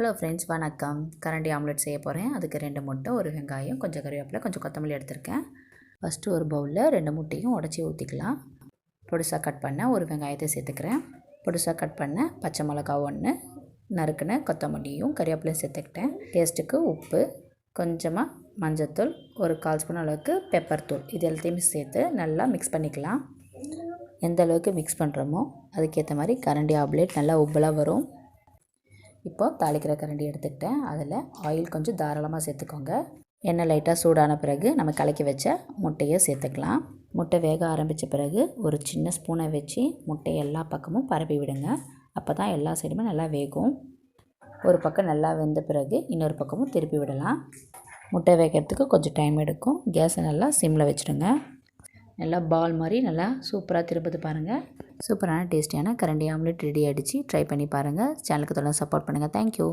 Hello friends வணக்கம். கரண்டி omelette செய்ய போகிறேன் அதுக்கு ரெண்டு முட்டை ஒரு வெங்காயம் கொஞ்சம் கருவேப்பிலை கொஞ்சம் கொத்தமல்லி எடுத்திருக்கேன். ஃபஸ்ட்டு ஒரு பவுலில் ரெண்டு முட்டையும் உடச்சி ஊற்றிக்கலாம் பொடிசாக கட் பண்ண ஒரு வெங்காயத்தை சேர்த்துக்கிறேன். பொடிசாக கட் பண்ண பச்சை மிளகா ஒன்று நறுக்குன கொத்தமல்லியும் கருவேப்பிலையும் சேர்த்துக்கிட்டேன். டேஸ்ட்டுக்கு உப்பு கொஞ்சமாக மஞ்சத்தூள் ஒரு கால் ஸ்பூன் அளவுக்கு பெப்பர் தூள். இது எல்லாத்தையுமே சேர்த்து நல்லா மிக்ஸ் பண்ணிக்கலாம். எந்த அளவுக்கு மிக்ஸ் பண்ணுறோமோ அதுக்கேற்ற மாதிரி கரண்டி ஆப்லேட் நல்லா உப்பலாக வரும். இப்போ தாளிக்கிற கரண்டி எடுத்துக்கிட்டேன். அதில் ஆயில் கொஞ்சம் தாராளமாக சேர்த்துக்கோங்க. எண்ணெய் லைட்டாக சூடான பிறகு நம்ம கலக்கி வச்ச முட்டையை சேர்த்துக்கலாம். முட்டை வேக ஆரம்பித்த பிறகு ஒரு சின்ன ஸ்பூனை வச்சு முட்டையை எல்லா பக்கமும் பரப்பி விடுங்க. அப்போ தான் எல்லா சைடுமே நல்லா வேகும். ஒரு பக்கம் நல்லா வெந்த பிறகு இன்னொரு பக்கமும் திருப்பி விடலாம். முட்டை வேகிறதுக்கு கொஞ்சம் டைம் எடுக்கும். கேஸை நல்லா சிம்மில் வச்சுடுங்க. நல்லா பால் மாதிரி நல்லா சூப்பராக திருப்பது பாருங்கள் சூப்பரான டேஸ்டியான கரண்டி ஆம்லெட் ரெடி ஆகிடுச்சு ட்ரை பண்ணி பாருங்கள் சேனலுக்கு தொடர்ந்து சப்போர்ட் பண்ணுங்கள் தேங்க்யூ